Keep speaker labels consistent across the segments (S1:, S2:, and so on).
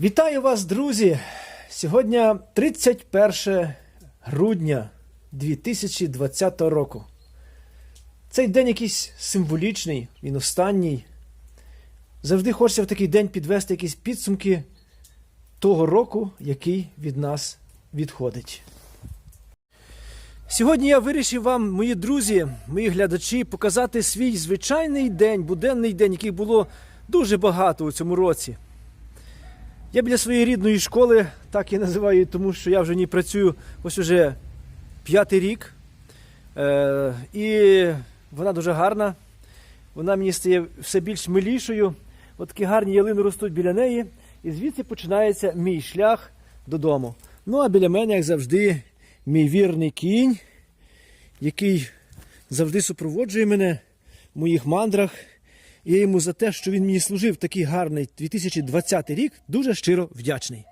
S1: Вітаю вас, друзі! Сьогодні 31 грудня 2020 року. Цей день якийсь символічний, він останній. Завжди хочеться в такий день підвести якісь підсумки того року, який від нас відходить. Сьогодні я вирішив вам, мої друзі, мої глядачі, показати свій звичайний день, буденний день, який було дуже багато у цьому році. Я біля своєї рідної школи, так я називаю, тому що я вже в працюю ось уже п'ятий рік. Е, і вона дуже гарна. Вона мені стає все більш милішою. От такі гарні ялини ростуть біля неї. І звідси починається мій шлях додому. Ну а біля мене, як завжди, мій вірний кінь, який завжди супроводжує мене в моїх мандрах. Я йому за те, що він мені служив такий гарний 2020 рік, дуже щиро вдячний.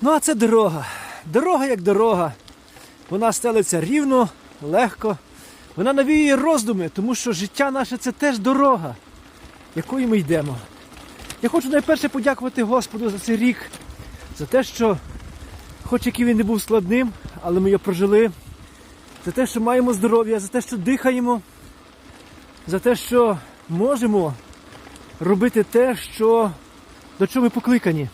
S1: Ну, а це дорога. Дорога як дорога. Вона стелиться рівно, легко. Вона навіює роздуми, тому що життя наше це теж дорога, якою ми йдемо. Я хочу найперше подякувати Господу за цей рік, за те, що, хоч який він не був складним, але ми його прожили, за те, що маємо здоров'я, за те, що дихаємо за те, що можемо робити те, що, до чого ми покликані.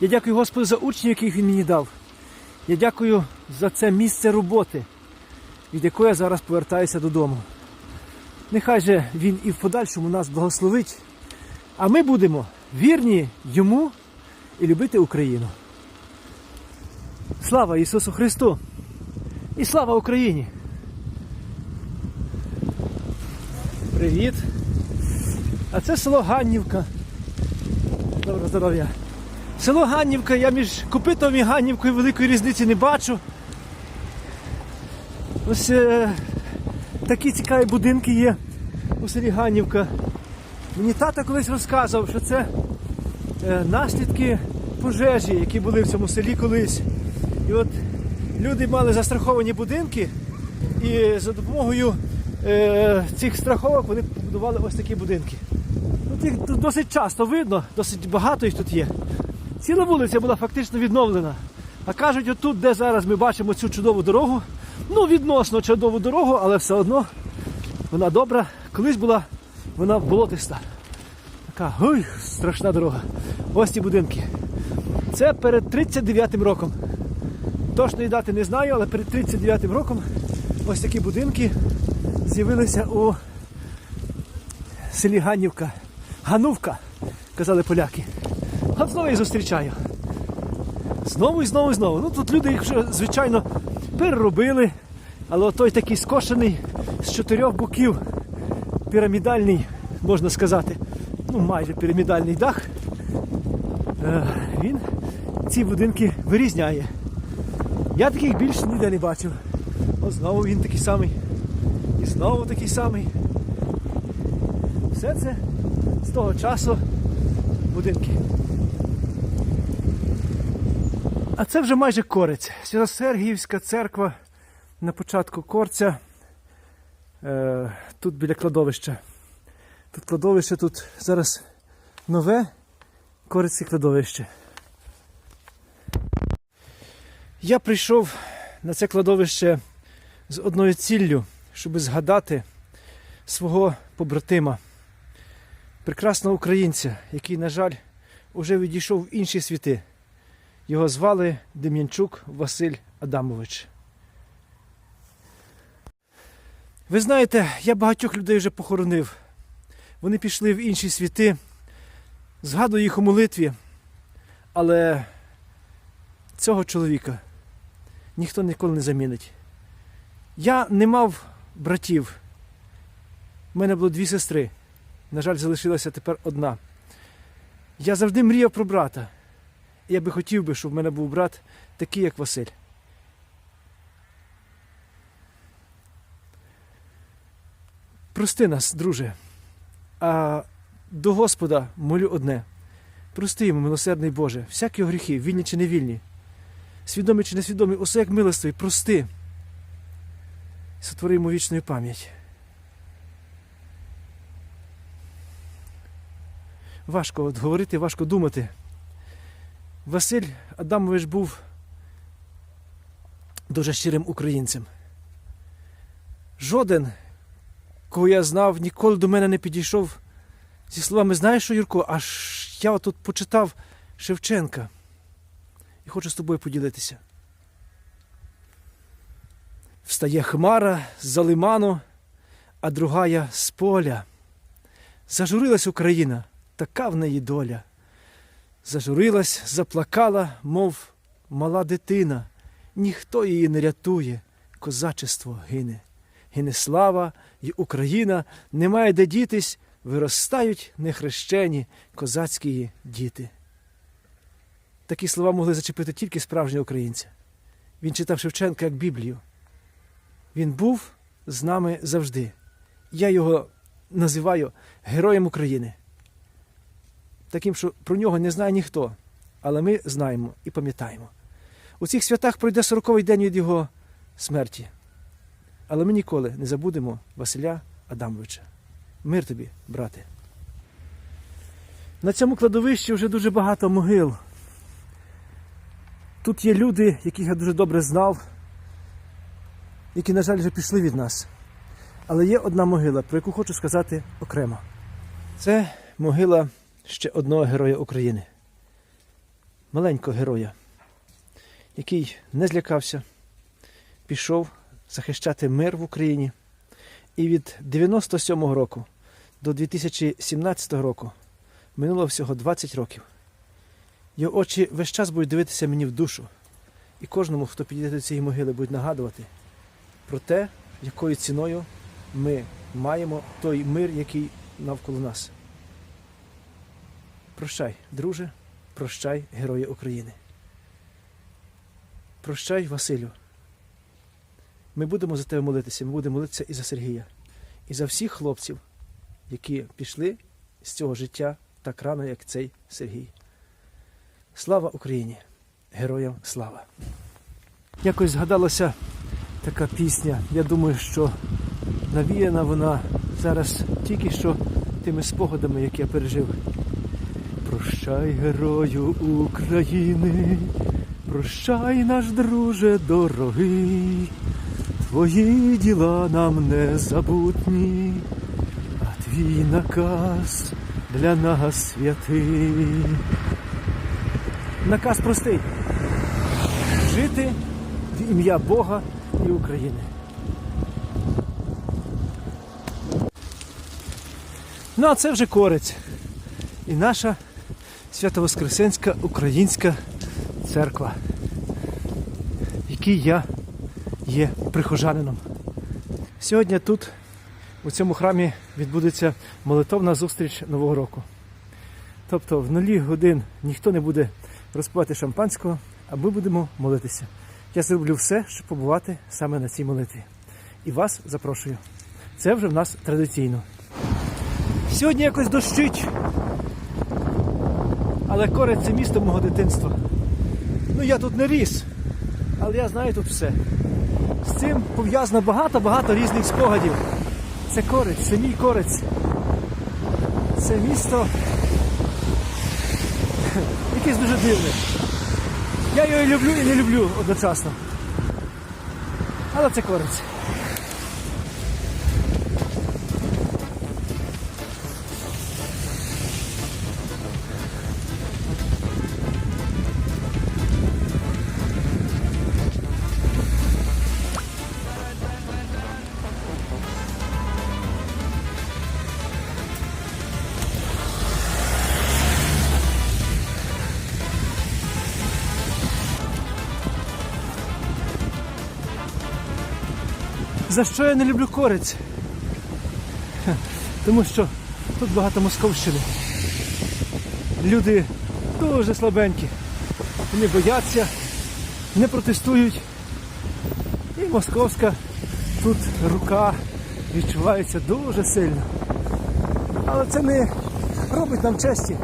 S1: Я дякую Господу за учнів, яких Він мені дав. Я дякую за це місце роботи, від якої я зараз повертаюся додому. Нехай же Він і в подальшому нас благословить, а ми будемо вірні йому і любити Україну. Слава Ісусу Христу! І слава Україні! Привіт. А це село Ганнівка. Доброго здоров'я. Село Ганнівка, я між Копитом і Ганнівкою великої різниці не бачу. Ось е, такі цікаві будинки є у селі Ганнівка. Мені тато колись розказував, що це е, наслідки пожежі, які були в цьому селі колись. І от люди мали застраховані будинки і за допомогою е, цих страховок вони побудували ось такі будинки. Тут їх досить часто видно, досить багато їх тут є. Ціла вулиця була фактично відновлена. А кажуть, отут, де зараз ми бачимо цю чудову дорогу, ну відносно чудову дорогу, але все одно вона добра. Колись була вона болотиста. Така ой, страшна дорога. Ось ці будинки. Це перед 39-м роком. Точної дати не знаю, але перед 39-м роком ось такі будинки з'явилися у селі Ганнівка. Ганувка, казали поляки. От знову їх зустрічаю. Знову і знову і знову. Ну тут люди їх вже, звичайно, переробили, але той такий скошений з чотирьох боків пірамідальний, можна сказати, ну майже пірамідальний дах. Е, він ці будинки вирізняє. Я таких більше ніде не бачив. От знову він такий самий. І знову такий самий. Все це з того часу будинки. А це вже майже корець. Свято-Сергіївська церква на початку корця. Е, тут біля кладовища. Тут кладовище, тут зараз нове корецьке кладовище. Я прийшов на це кладовище з одною ціллю, щоб згадати свого побратима, прекрасного українця, який, на жаль, уже відійшов в інші світи. Його звали Дем'янчук Василь Адамович. Ви знаєте, я багатьох людей вже похоронив. Вони пішли в інші світи, згадую їх у молитві, але цього чоловіка ніхто ніколи не замінить. Я не мав братів. У мене було дві сестри. На жаль, залишилася тепер одна. Я завжди мріяв про брата. Я би хотів би, щоб в мене був брат такий, як Василь. Прости нас, друже. А до Господа молю одне. Прости йому, милосердний Боже, всякі гріхи, вільні чи невільні, свідомі чи несвідомі, усе як милостивий, прости. Сотвори йому вічну пам'ять. важко говорити, важко думати. Василь Адамович був дуже щирим українцем. Жоден, кого я знав, ніколи до мене не підійшов зі словами Знаєш що, Юрко, аж я тут почитав Шевченка і хочу з тобою поділитися. Встає хмара з-за лиману, а другая з поля. Зажурилась Україна, така в неї доля. Зажурилась, заплакала, мов мала дитина. Ніхто її не рятує, козачество гине. Гине слава і Україна, немає де дітись, виростають нехрещені козацькі діти. Такі слова могли зачепити тільки справжнього українця. Він читав Шевченка як Біблію. Він був з нами завжди. Я його називаю Героєм України. Таким, що про нього не знає ніхто, але ми знаємо і пам'ятаємо. У цих святах пройде сороковий день від його смерті. Але ми ніколи не забудемо Василя Адамовича. Мир тобі, брате. На цьому кладовищі вже дуже багато могил. Тут є люди, яких я дуже добре знав, які, на жаль, вже пішли від нас. Але є одна могила, про яку хочу сказати окремо. Це могила ще одного героя України. Маленького героя, який не злякався, пішов захищати мир в Україні. І від 97-го року до 2017 року минуло всього 20 років. Його очі весь час будуть дивитися мені в душу. І кожному, хто підійде до цієї могили, будуть нагадувати про те, якою ціною ми маємо той мир, який навколо нас. Прощай, друже, прощай, герої України. Прощай, Василю. Ми будемо за тебе молитися, ми будемо молитися і за Сергія, і за всіх хлопців, які пішли з цього життя так рано, як цей Сергій. Слава Україні! Героям слава! Якось згадалася така пісня. Я думаю, що навіяна вона зараз тільки що тими спогадами, які я пережив. Прощай, герою України, прощай, наш друже дорогий, твої діла нам не забутні, а твій наказ для нас святий. Наказ простий жити в ім'я Бога і України. Ну, а це вже корець. І наша Свято-Воскресенська українська церква, якій я є прихожанином. Сьогодні тут, у цьому храмі, відбудеться молитовна зустріч Нового року. Тобто в нулі годин ніхто не буде розпивати шампанського, а ми будемо молитися. Я зроблю все, щоб побувати саме на цій молитві. І вас запрошую. Це вже в нас традиційно. Сьогодні якось дощить. Але Корець це місто мого дитинства. Ну я тут не ріс, але я знаю тут все. З цим пов'язано багато-багато різних спогадів. Це Корець, це мій Корець. Це місто якесь дуже дивне. Я його і люблю і не люблю одночасно. Але це Корець. За що я не люблю корець? Тому що тут багато московщини. Люди дуже слабенькі. Вони бояться, не протестують. І московська тут рука відчувається дуже сильно. Але це не робить нам честі.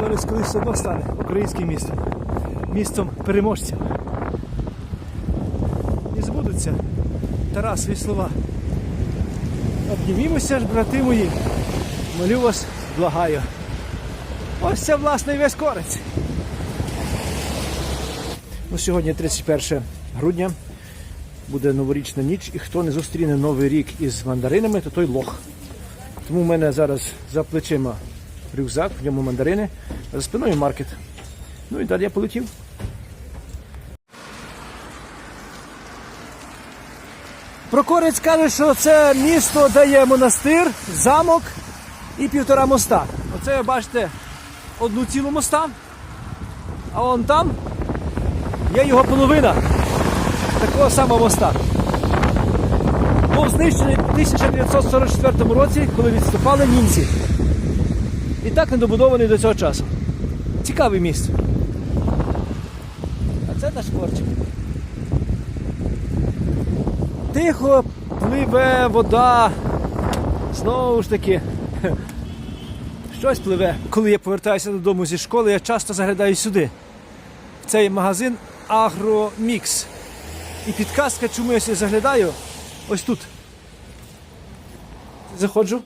S1: Колись все одно стане українським містом, містом переможців. І збудуться Тарасові слова. Обнімімося ж, брати мої. Молю вас Благаю. Ось це власне і весь корець. Ну, сьогодні 31 грудня. Буде новорічна ніч, і хто не зустріне новий рік із мандаринами, то той лох. Тому в мене зараз за плечима рюкзак, в ньому мандарини, за спиною маркет. Ну і далі я полетів. Прокорець каже, що це місто дає монастир, замок і півтора моста. Оце ви бачите одну цілу моста, а вон там є його половина такого самого моста. Був знищений у 1944 році, коли відступали німці. І так недобудований до цього часу. Цікаве місце. А це наш корчик. Тихо пливе вода. Знову ж таки. Щось пливе. Коли я повертаюся додому зі школи, я часто заглядаю сюди. В цей магазин Агромікс. І підказка, чому я сюди заглядаю, ось тут. Заходжу.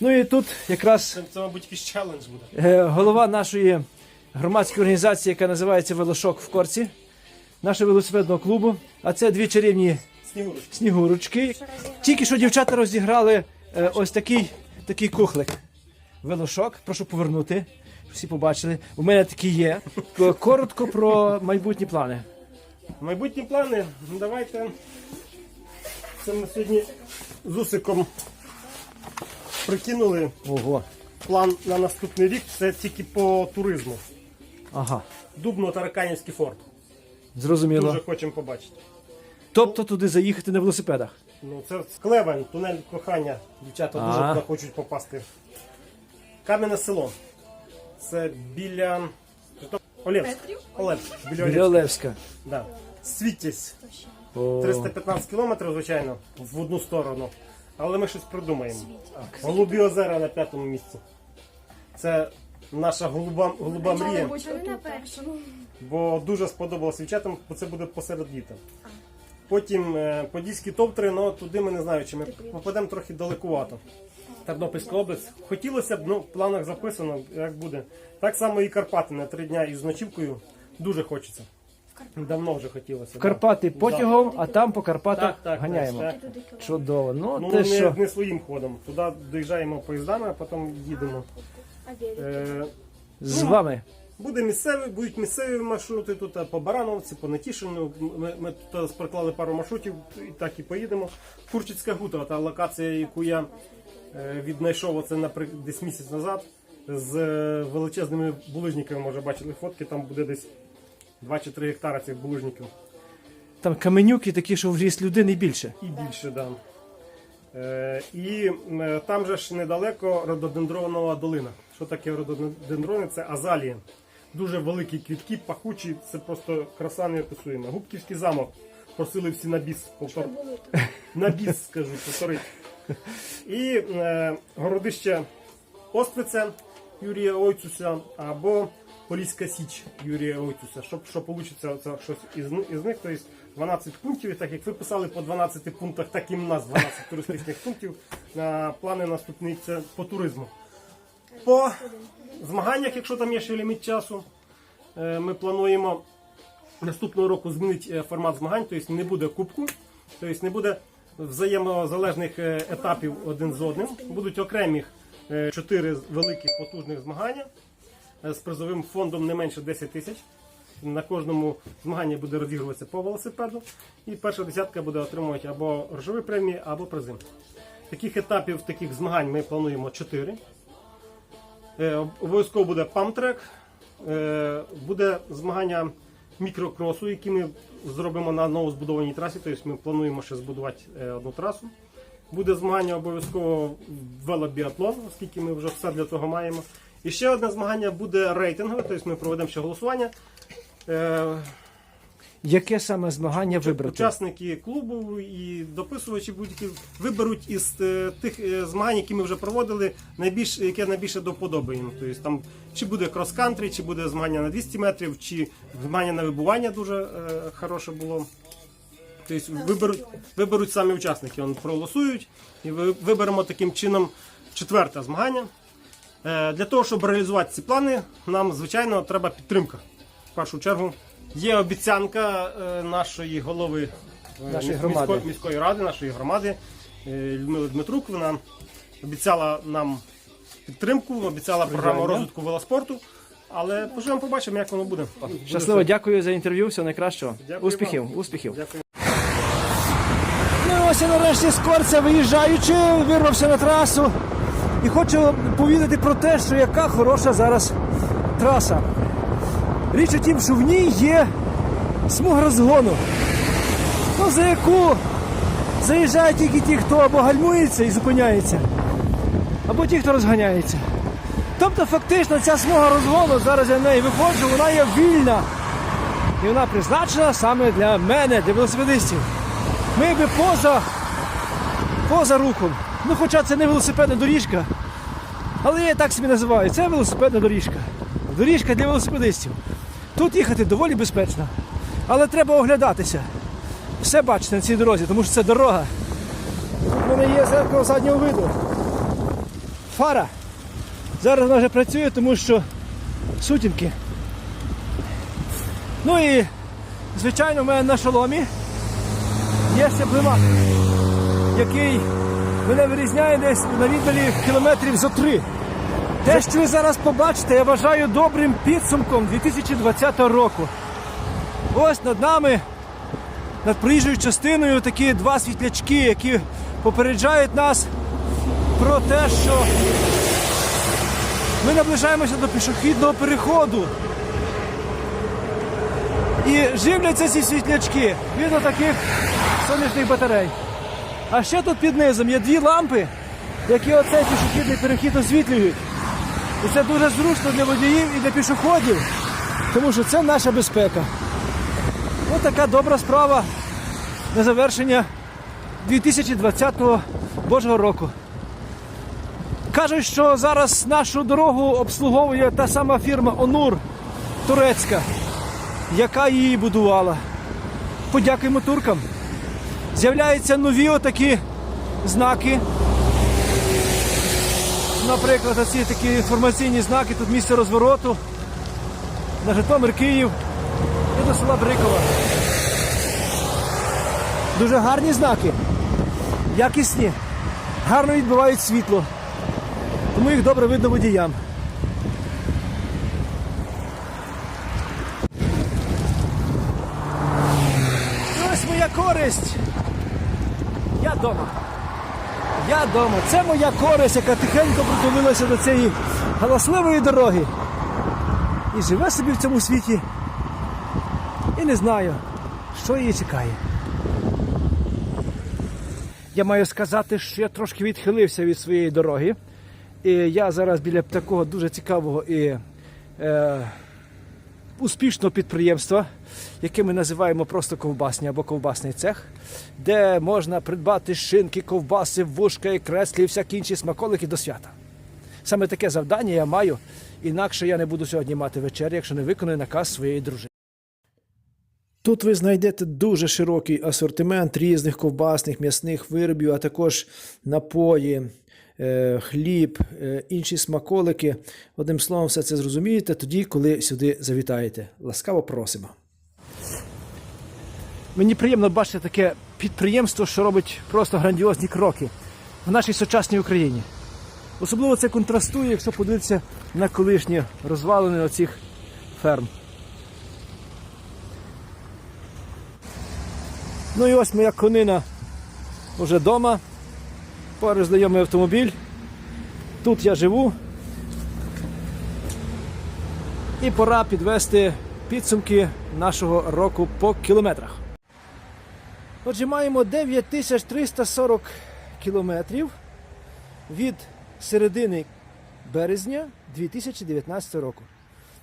S1: Ну і тут якраз
S2: Це, це мабуть, якийсь челендж буде.
S1: Е, голова нашої громадської організації, яка називається Велошок в Корці, нашого велосипедного клубу. А це дві чарівні
S2: Снігурочка.
S1: снігурочки. Тільки що дівчата розіграли е, ось такий, такий кухлик. Велошок, прошу повернути. Всі побачили. У мене такий є. Коротко про майбутні плани.
S2: Майбутні плани. Ну, давайте. Це ми сьогодні з Усиком прикинули
S1: Ого.
S2: план на наступний рік. Це тільки по туризму.
S1: Ага.
S2: Дубно-Тараканівський форт.
S1: Зрозуміло.
S2: Дуже хочемо побачити.
S1: Тобто туди заїхати на велосипедах.
S2: Ну, це Клевень, тунель кохання. Дівчата дуже
S1: А.
S2: туди хочуть попасти. Кам'яне село. Це біля. Олевськ. Олевськ. Біля
S1: Біля
S2: Олевська.
S1: Олевська.
S2: Да. Світязь.
S1: О,
S2: 315 кілометрів, звичайно, в одну сторону. Але ми щось придумаємо. Голубі озера на п'ятому місці. Це наша голуба, голуба мрія,
S3: на першому.
S2: бо дуже сподобалося дівчатам, бо це буде посеред літа. Потім е, Подільські товтри, але туди ми не знаю, чи ми попадемо трохи далекувато. Тернопільська область. Хотілося б, ну, в планах записано, як буде. Так само і Карпати на три дня із ночівкою. Дуже хочеться. Давно вже хотілося. да.
S1: Карпати потягом, а там по Карпатах
S2: Так, так,
S1: ганяємо.
S2: так.
S1: Чудово. Ну,
S2: Ну,
S1: те,
S2: не,
S1: що.
S2: не своїм ходом. Туди доїжджаємо поїздами, а потім їдемо. Е,
S1: З вами.
S2: Буде місцеві, будуть місцеві маршрути тут по Барановці, по Нетішину. Ми, ми тут проклали пару маршрутів і так і поїдемо. Курчицька гута, та локація, яку я е, віднайшов оце десь місяць назад. З е, величезними булижниками, може бачили фотки, там буде десь 2 чи 3 гектари цих булижників.
S1: Там каменюки такі, що в ріст людини більше.
S2: І більше, да. Е, і е, там же ж недалеко рододендронова долина. Що таке рододендрони? Це азалії. Дуже великі квітки, пахучі, це просто краса неописуєма. Губківський замок. Просили всі на біс. Повтор... На біс, скажу, повторити. І е, городище Оствиця Юрія Ойцуся або Поліська Січ Юрія Ойцуся. Що, що вийде це щось із, із них, тобто 12 пунктів, і так як ви писали по 12 пунктах, так і в нас 12 туристичних пунктів. Плани наступні це по туризму. По змаганнях, якщо там є ще ліміт часу, е, ми плануємо наступного року змінити е, формат змагань, тобто не буде кубку, тобто не буде взаємозалежних е, етапів один з одним. Будуть окремі чотири великих потужних змагання з призовим фондом не менше 10 тисяч. На кожному змаганні буде розігруватися по велосипеду, і перша десятка буде отримувати або грошові премії, або призи. Таких етапів, таких змагань ми плануємо 4. Е, Обов'язково буде памтрек, е, буде змагання мікрокросу, які ми зробимо на новозбудованій трасі. Тобто ми плануємо ще збудувати е, одну трасу. Буде змагання обов'язково велобіатлон, оскільки ми вже все для того маємо. І ще одне змагання буде рейтингове, тобто ми проведемо ще голосування.
S1: Яке саме змагання вибрати?
S2: Учасники клубу і дописувачі будь-які виберуть із е, тих е, змагань, які ми вже проводили, найбільш яке найбільше до вподоби їм. Тобто там чи буде крос-кантрі, чи буде змагання на 200 метрів, чи змагання на вибування дуже е, хороше було. Тобто виберуть, виберуть самі учасники, вони проголосують і виберемо таким чином четверте змагання. Е, Для того, щоб реалізувати ці плани, нам, звичайно, треба підтримка. В першу чергу є обіцянка е, нашої голови е,
S1: Нашої
S2: міс-
S1: громади.
S2: міської, міської ради, нашої громади е, Людмили Дмитрук. Вона обіцяла нам підтримку, обіцяла програму розвитку велоспорту. Але поживемо, побачимо, як воно буде.
S1: Щасливо, дякую за інтерв'ю. Всього найкращого.
S2: Дякую
S1: успіхів,
S2: вам.
S1: успіхів.
S2: Дякую.
S1: Ну і ось я нарешті з Корця виїжджаючи, вирвався на трасу і хочу повідати про те, що яка хороша зараз траса. Річ у тім, що в ній є смуга розгону, ну, за яку заїжджають тільки ті, хто або гальмується і зупиняється, або ті, хто розганяється. Тобто, фактично, ця смуга розгону, зараз я на неї виходжу, вона є вільна. І вона призначена саме для мене, для велосипедистів. Ми би поза, поза рухом. Ну, хоча це не велосипедна доріжка, але я так собі називаю. Це велосипедна доріжка. Доріжка для велосипедистів. Тут їхати доволі безпечно. Але треба оглядатися. Все бачити на цій дорозі, тому що це дорога. Тут в мене є зеркало заднього виду. Фара. Зараз вона вже працює, тому що сутінки. Ну і, звичайно, в мене на шоломі є ще плимак, який мене вирізняє десь на віддалі кілометрів зо три. Те, що ви зараз побачите, я вважаю добрим підсумком 2020 року. Ось над нами, над проїжджою частиною, такі два світлячки, які попереджають нас про те, що ми наближаємося до пішохідного переходу. І живляться ці світлячки від таких сонячних батарей. А ще тут під низом є дві лампи, які оцей пішохідний перехід освітлюють. І це дуже зручно для водіїв і для пішоходів, тому що це наша безпека. Ось така добра справа на завершення 2020 Божого року. Кажуть, що зараз нашу дорогу обслуговує та сама фірма Онур турецька, яка її будувала. Подякуємо туркам. З'являються нові отакі знаки. Наприклад, оці такі інформаційні знаки, тут місце розвороту на Житомир, Київ і до села Брикова. Дуже гарні знаки, якісні, гарно відбивають світло, тому їх добре видно водіям. Ось моя користь. Я вдома. Я вдома. Це моя користь, яка тихенько притулилася до цієї галасливої дороги. І живе собі в цьому світі. І не знаю, що її чекає. Я маю сказати, що я трошки відхилився від своєї дороги. І я зараз біля такого дуже цікавого і е, успішного підприємства, яке ми називаємо просто ковбасні або ковбасний цех, де можна придбати шинки, ковбаси, вушка і креслі і всякі інші смаколики до свята. Саме таке завдання я маю, інакше я не буду сьогодні мати вечері, якщо не виконую наказ своєї дружини. Тут ви знайдете дуже широкий асортимент різних ковбасних, м'ясних виробів, а також напої, хліб, е, інші смаколики. Одним словом, все це зрозумієте тоді, коли сюди завітаєте. Ласкаво просимо. Мені приємно бачити таке підприємство, що робить просто грандіозні кроки в нашій сучасній Україні. Особливо це контрастує, якщо подивитися на колишні розвалини оцих ферм. Ну і ось моя конина вже вдома. Поруч знайомий автомобіль. Тут я живу. І пора підвести підсумки нашого року по кілометрах. Отже, маємо 9340 кілометрів від середини березня 2019 року.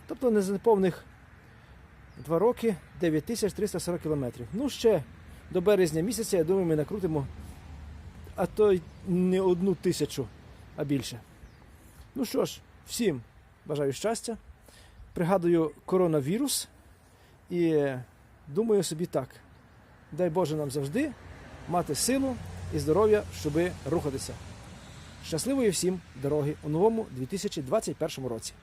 S1: Тобто неповних два роки 9340 кілометрів. Ну, ще до березня місяця, я думаю, ми накрутимо, а то й не одну тисячу, а більше. Ну що ж, всім бажаю щастя. Пригадую коронавірус і думаю собі так. Дай Боже нам завжди мати силу і здоров'я, щоби рухатися. Щасливої всім дороги у новому 2021 році.